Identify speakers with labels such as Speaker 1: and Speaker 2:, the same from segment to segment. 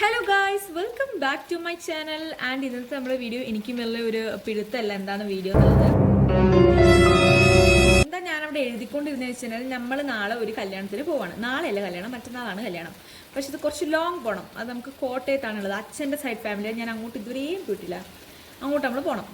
Speaker 1: Hello guys welcome back to my channel and ഇന്നത്തെ നമ്മുടെ video എനിക്കും വലിയ ഒരു പിടുത്തല്ല എന്താണ് വീഡിയോ എന്നുള്ളത്? എന്താ ഞാനവിടെ എഴുതിക്കൊണ്ടിരുന്നത് വെച്ചാൽ നമ്മൾ നാളെ ഒരു കല്യാണത്തിന് പോവാണ്. നാളെയല്ല കല്യാണം മറ്റന്നാളാണ് കല്യാണം. പക്ഷെ ഇത് കുറച്ച് ലോങ് പോകണം അത് നമുക്ക് കോട്ടയത്താണുള്ളത്. അച്ഛന്റെ സൈഡ് ഫാമിലി ഞാൻ അങ്ങോട്ട് ഇതുവരെയും പോയിട്ടില്ല. അങ്ങോട്ട് നമ്മൾ പോകണം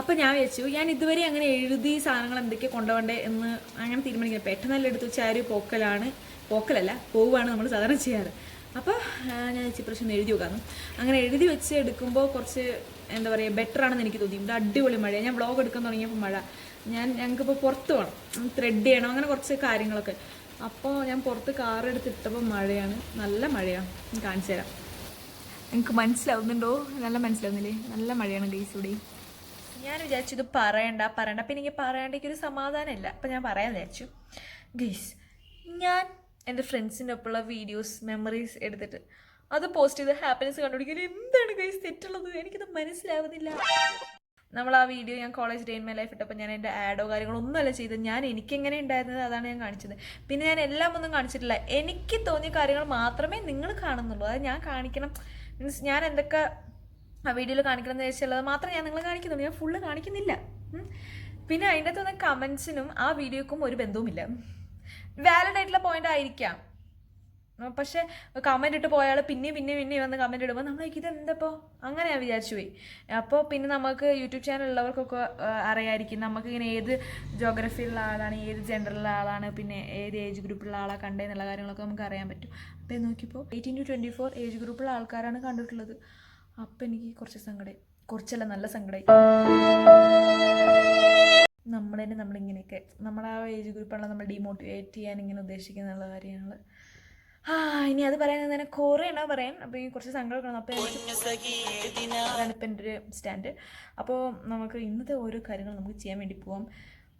Speaker 1: അപ്പോൾ ഞാൻ വെച്ചു ഞാൻ ഇതുവരെ അങ്ങനെ എഴുതി സാധനങ്ങൾ എന്തൊക്കെ കൊണ്ടുപോകണ്ടേ? എന്ന് അങ്ങനെ തീരുമാനിക്കുന്നത് പെട്ടെന്നല്ല എടുത്ത് വെച്ചാൽ ഒരു പോക്കലാണ്. പോക്കലല്ല പോവുകയാണ് നമ്മൾ സാധാരണ ചെയ്യാറ്. അപ്പോൾ ഞാൻ ഇപ്രാവശ്യം എഴുതി നോക്കാമെന്ന് അങ്ങനെ എഴുതി വെച്ച് എടുക്കുമ്പോൾ കുറച്ച് എന്താ പറയുക ബെറ്റർ ആണെന്ന് എനിക്ക് തോന്നി. ഇവിടെ അടിപൊളി മഴ ഞാൻ വ്ളോഗ് എടുക്കാൻ തുടങ്ങിയപ്പോൾ മഴ. ഞാൻ ഞങ്ങൾക്കിപ്പോൾ പുറത്ത് പോകണം ത്രെഡ് ചെയ്യണം. അങ്ങനെ കുറച്ച് കാര്യങ്ങളൊക്കെ. അപ്പോൾ ഞാൻ പുറത്ത് കാർ എടുത്തിട്ടപ്പോൾ മഴയാണ്. നല്ല മഴയാണ് കാണിച്ചു തരാം. നിങ്ങൾക്ക് മനസ്സിലാവുന്നുണ്ടോ? നല്ല മനസ്സിലാവുന്നില്ലേ? നല്ല മഴയാണ് ഗൈസ് ഇവിടെ. ഞാൻ വിചാരിച്ചു ഇത് പറയണ്ട പറയണ്ട. അപ്പം എനിക്ക് പറയാണ്ടേക്കൊരു സമാധാനമില്ല അപ്പം ഞാൻ പറയാൻ വിചാരിച്ചു. ഗൈസ് ഞാൻ എന്റെ ഫ്രണ്ട്സിന്റെ ഒപ്പമുള്ള വീഡിയോസ് മെമ്മറീസ് എടുത്തിട്ട് അത് പോസ്റ്റ് ചെയ്ത് ഹാപ്പിനെസ് കണ്ടുപിടിക്കാൻ എന്താണ് ഗൈസ് തെറ്റുള്ളത്? എനിക്കത് മനസ്സിലാവുന്നില്ല. നമ്മൾ ആ വീഡിയോ ഞാൻ college day in my life ഇട്ടപ്പോൾ ഞാൻ എന്റെ ആഡോ കാര്യങ്ങളോ ഒന്നുമല്ല ചെയ്തത്. ഞാൻ എനിക്കെങ്ങനെ ഉണ്ടായിരുന്നത് അതാണ് ഞാൻ കാണിച്ചത്. പിന്നെ ഞാൻ എല്ലാം ഒന്നും കാണിച്ചിട്ടില്ല. എനിക്ക് തോന്നിയ കാര്യങ്ങൾ മാത്രമേ നിങ്ങൾ കാണുന്നുള്ളൂ. അത് ഞാൻ കാണിക്കണം. മീൻസ് ഞാൻ എന്തൊക്കെ ആ വീഡിയോയിൽ കാണിക്കണം എന്ന് വെച്ചുള്ളത് മാത്രം ഞാൻ നിങ്ങൾ കാണിക്കുന്നുള്ളൂ. ഞാൻ ഫുള്ള് കാണിക്കുന്നില്ല. പിന്നെ അതിന്റെ അകത്ത് വന്ന കമൻസിനും ആ വീഡിയോക്കും ഒരു ബന്ധവുമില്ല. വാലിഡ് ആയിട്ടുള്ള പോയിന്റ് ആയിരിക്കാം. പക്ഷെ കമന്റ് ഇട്ട് പോയാൾ പിന്നെ പിന്നെ പിന്നെ വന്ന് കമന്റ് ഇടുമ്പോൾ നമ്മൾ ഇത് എന്തപ്പോൾ അങ്ങനെ ഞാൻ വിചാരിച്ചു പോയി. അപ്പോൾ പിന്നെ നമുക്ക് യൂട്യൂബ് ചാനൽ ഉള്ളവർക്കൊക്കെ അറിയായിരിക്കും. നമുക്ക് ഇങ്ങനെ ഏത് ജോഗ്രഫിയിലുള്ള ആളാണ് ഏത് ജെൻഡറിലുള്ള ആളാണ് പിന്നെ ഏത് ഏജ് ഗ്രൂപ്പിലുള്ള ആളാണ് കണ്ടതെന്നുള്ള കാര്യങ്ങളൊക്കെ നമുക്ക് അറിയാൻ പറ്റും. അപ്പോൾ നോക്കിയപ്പോൾ eighteen to twenty four age ഗ്രൂപ്പിലുള്ള ആൾക്കാരാണ് കണ്ടിട്ടുള്ളത്. അപ്പം എനിക്ക് കുറച്ച് സങ്കടമായി കുറച്ചല്ല നല്ല സങ്കടമായി നമ്മൾ തന്നെ നമ്മളിങ്ങനെയൊക്കെ നമ്മുടെ ആ ഏജ് ഗ്രൂപ്പാണല്ലോ നമ്മൾ ഡീമോട്ടിവേറ്റ് ചെയ്യാൻ ഇങ്ങനെ ഉദ്ദേശിക്കുന്നുള്ള കാര്യങ്ങൾ ആ ഇനി അത് പറയാൻ തന്നെ കുറേ എണ്ണ പറയാൻ. അപ്പോൾ ഈ കുറച്ച് സങ്കടമൊക്കെ അപ്പോൾ അതാണ് ഇപ്പം എന്റെ ഒരു സ്റ്റാൻഡ്. അപ്പോൾ നമുക്ക് ഇന്നത്തെ ഓരോ കാര്യങ്ങൾ നമുക്ക് ചെയ്യാൻ വേണ്ടി പോവാം.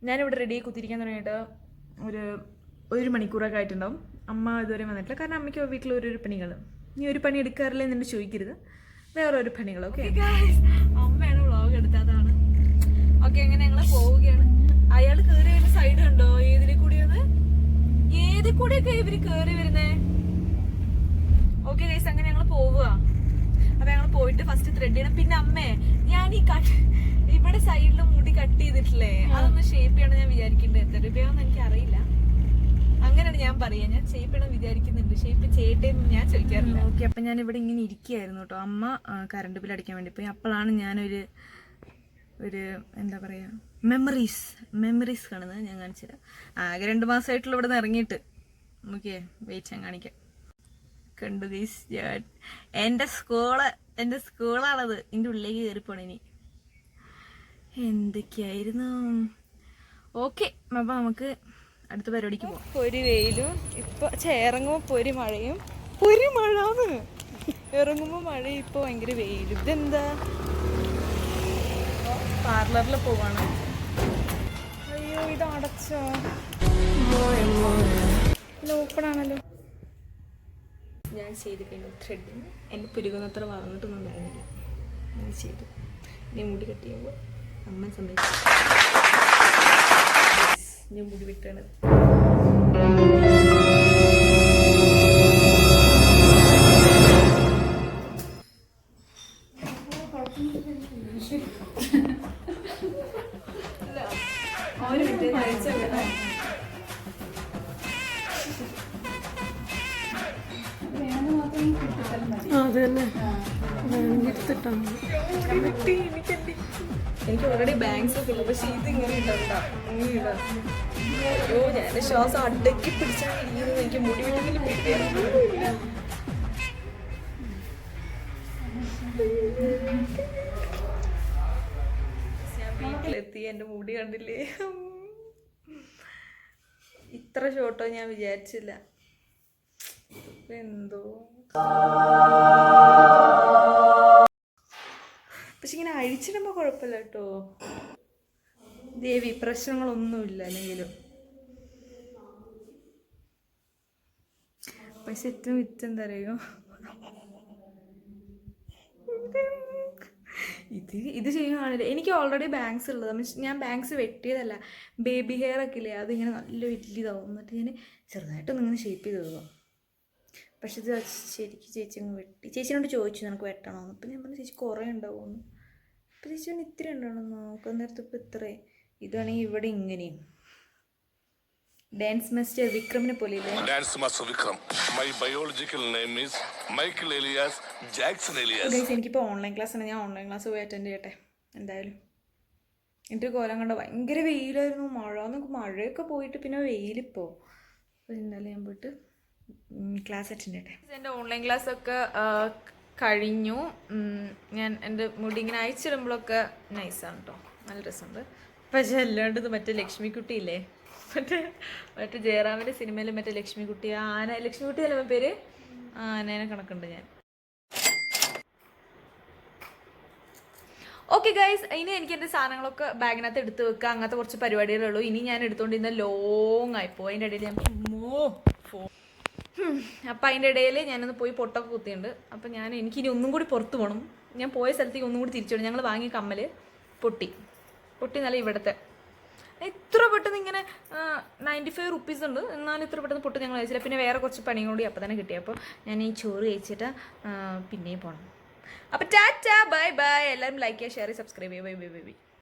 Speaker 1: ഞാനിവിടെ റെഡി കുത്തിരിക്കാൻ തുടങ്ങിയിട്ട് ഒരു ഒരു മണിക്കൂറൊക്കെ ആയിട്ടുണ്ടാവും. അമ്മ ഇതുവരെ വന്നിട്ടില്ല. കാരണം അമ്മയ്ക്ക് വീട്ടിൽ ഓരോരോ പണികൾ നീ ഒരു പണി എടുക്കാറില്ല എന്നെ ചോദിക്കരുത്. വേറെ ഒരു പണികൾ ഓക്കെ അമ്മയാണ് വ്ളോഗ് എടുത്തതാണ് ഓക്കെ അങ്ങനെ ഞങ്ങൾ പോവുകയാണ്. അയാൾ കേറി വരുന്ന സൈഡ് ഉണ്ടോ ഏതിലെ കൂടിയാണ് ഏതിൽ കൂടിയൊക്കെ ഇവർ കയറി വരുന്നേ? ഓക്കെ ഗൈസ് അങ്ങനെ ഞങ്ങൾ പോവുക അപ്പൊ ഞങ്ങൾ പോയിട്ട് ഫസ്റ്റ് ത്രെഡ് ചെയ്യണം. പിന്നെ അമ്മേ ഞാൻ ഈ കട്ട് ഇവിടെ സൈഡിൽ മുടി കട്ട് ചെയ്തിട്ടില്ലേ? അതൊന്ന് ഷേപ്പ് ചെയ്യണം ഞാൻ വിചാരിക്കുന്നുണ്ട് എത്ര രൂപയാണെന്ന് എനിക്ക് അറിയില്ല അങ്ങനെയാണ് ഞാൻ പറയാ. ഞാൻ ഷേപ്പ് ചെയ്യണം വിചാരിക്കുന്നുണ്ട്. ഷേപ്പ് ചെയ്യട്ടെ എന്ന് ഞാൻ ചോദിക്കാറില്ല. ഓക്കെ അപ്പൊ ഞാൻ ഇവിടെ ഇങ്ങനെ ഇരിക്കുകയായിരുന്നു കേട്ടോ. അമ്മ കറണ്ട് ബില്ല് അടിക്കാൻ വേണ്ടി പോയി. അപ്പോഴാണ് ഞാനൊരു ഒരു എന്താ പറയുക മെമ്മറീസ് മെമ്മറീസ് കാണുന്നത് ഞാൻ കാണിച്ചുതരാം ആകെ രണ്ട് മാസമായിട്ടുള്ള ഇവിടെ നിന്ന് ഇറങ്ങിയിട്ട്. നോക്കിയേ വെയിറ്റ് ഞാൻ കാണിക്കാം. കണ്ടു ഞാൻ എന്റെ സ്കൂൾ എന്റെ സ്കൂളാണത് എന്റെ ഉള്ളിലേക്ക് കയറിപ്പോണ ഇനി. എന്തൊക്കെയായിരുന്നു? ഓക്കെ അപ്പം നമുക്ക് അടുത്ത പരിപാടിക്ക് പോകാം പൊരി വെയിലും ഇപ്പൊ ഇറങ്ങുമ്പോൾ പൊരി മഴയും. പൊരി മഴ ഇറങ്ങുമ്പോൾ മഴയും ഇപ്പൊ ഭയങ്കര വെയിലും. ഇതെന്താ? പാർലറിൽ പോവാണ്. അയ്യോ ഇത് അടച്ചോ. ഓപ്പൺ ആണല്ലോ ഞാൻ ചെയ്ത് കഴിഞ്ഞു ത്രെഡിങ് എന്റെ പുരുകുന്നത്ര വളർന്നിട്ടൊന്നും ഉണ്ടായിരുന്നില്ല. ഞാൻ ചെയ്തു. ഇനി മുടി കട്ട് ചെയ്യുമ്പോൾ അമ്മ സമ്മതിച്ചു. ഞാൻ മുടി വിട്ടാണ്.
Speaker 2: അത് തന്നെ.
Speaker 1: എനിക്ക് ഓൾറെഡി ബാങ്ക്സ് ഒക്കെ ഇങ്ങനെ എനിക്ക് മുടി വീട്ടിലെത്തി എന്റെ മുടി കണ്ടില്ലേ? ഇത്ര ഷോട്ടോ ഞാൻ വിചാരിച്ചില്ല. എന്തോ പക്ഷെ ഇങ്ങനെ അഴിച്ചിടുമ്പോൾ കുഴപ്പമില്ല കേട്ടോ. ദേവി പ്രശ്നങ്ങളൊന്നുമില്ല അല്ലെങ്കിലും. പക്ഷെ ഏറ്റവും ഇറ്റം എന്താ അറിയോ ഇത് ഇത് ചെയ്യുകയാണെങ്കിൽ എനിക്ക് ഓൾറെഡി ബാങ്ക്സ് ഉള്ളത്. മീൻസ് ഞാൻ ബാങ്ക്സ് വെട്ടിയതല്ല ബേബി ഹെയർ ഒക്കെ ഇല്ലേ അതിങ്ങനെ നല്ല വലിയതാവും. എന്നിട്ട് ഞാൻ ചെറുതായിട്ടൊന്നിങ്ങനെ ഷേപ്പ് ചെയ്ത് തന്നു പക്ഷെ ഇത് ശരിക്കും ചേച്ചി അങ്ങ് വെട്ടി. ചേച്ചിനോട് ചോദിച്ചു നിനക്ക് വെട്ടണമെന്ന് അപ്പം ഞാൻ പറഞ്ഞു ചേച്ചി കുറേ ഉണ്ടാവുമെന്ന്. അപ്പം ചേച്ചി പറഞ്ഞു ഇത്ര ഉണ്ടാവണം നോക്കാൻ നേരത്തെ ഇപ്പം ഇത്രേ ഇതാണെങ്കിൽ ഇവിടെ ഇങ്ങനെയും. ഡാൻസ് മാസ്റ്റർ വിക്രമിനെ പോലെ
Speaker 3: dance master Vikram my biological name is Michael Elias Jackson Elias
Speaker 1: guys എനിക്ക് എനിക്കിപ്പോൾ ഓൺലൈൻ ക്ലാസ് ആണ്. ഞാൻ ഓൺലൈൻ ക്ലാസ് പോയി അറ്റൻഡ് ചെയ്യട്ടെ? എന്തായാലും. എന്റെ കോലം കണ്ട ഭയങ്കര വെയിലായിരുന്നു. മഴ എന്നൊക്കെ മഴയൊക്കെ പോയിട്ട് പിന്നെ വെയിലിപ്പോൾ അപ്പോൾ ഇന്നലെ ഞാൻ പോയിട്ട് ക്ലാസ് അറ്റൻഡ് ചെയ്യട്ടെ എന്റെ ഓൺലൈൻ ക്ലാസ് ഒക്കെ കഴിഞ്ഞു. ഞാൻ എന്റെ മുടി ഇങ്ങനെ അയച്ചിടുമ്പോഴൊക്കെ നൈസാണ് കേട്ടോ നല്ല രസമുണ്ട്. പക്ഷേ അല്ലാണ്ടത് മറ്റേ മറ്റേ ലക്ഷ്മിക്കുട്ടിയില്ലേ മറ്റേ മറ്റേ ജയറാമിന്റെ സിനിമയിൽ മറ്റേ ലക്ഷ്മിക്കുട്ടി ആന ലക്ഷ്മിക്കുട്ടി അല്ലേ പേര്? ആനേനെ കണക്കുണ്ട് ഞാൻ. ഓക്കെ ഗൈസ് ഇനി എനിക്ക് എന്റെ സാധനങ്ങളൊക്കെ ബാഗിനകത്ത് എടുത്ത് വെക്കുക അങ്ങനത്തെ കുറച്ച് പരിപാടികളേ ഉള്ളൂ. ഇനി ഞാൻ എടുത്തുകൊണ്ടിരുന്ന ലോങ് ആയിപ്പോ അതിന്റെ ഇടയിൽ ഞാൻ ഫോൺ അപ്പം അതിന്റെ ഇടയിൽ ഞാനൊന്ന് പോയി പൊട്ടൊക്കെ കുത്തിയുണ്ട്. അപ്പം ഞാൻ എനിക്കിനി ഒന്നും കൂടി പുറത്ത് പോകണം ഞാൻ പോയ സ്ഥലത്തേക്ക് ഒന്നും കൂടി തിരിച്ചു വിടും ഞങ്ങൾ വാങ്ങിയ കമ്മൽ പൊട്ടി. പൊട്ടി നല്ല ഇവിടുത്തെ. ഇത്ര പെട്ടെന്ന് ഇങ്ങനെ നയന്റി ഫൈവ് റുപ്പീസ് ഉണ്ട്. എന്നാലും ഇത്ര പെട്ടെന്ന് പൊട്ട് ഞങ്ങൾ കഴിച്ചില്ല. പിന്നെ വേറെ കുറച്ച് പണിയും കൂടി അപ്പം തന്നെ കിട്ടി. അപ്പോൾ ഞാൻ ഈ ചോറ് കഴിച്ചിട്ട് പിന്നെയും പോകണം അപ്പോൾ ടാറ്റ ബൈ ബൈ. എല്ലാവരും ലൈക്ക് ചെയ്യുക ഷെയർ സബ്സ്ക്രൈബ് ചെയ്യുക ബൈ ബൈ ബൈ.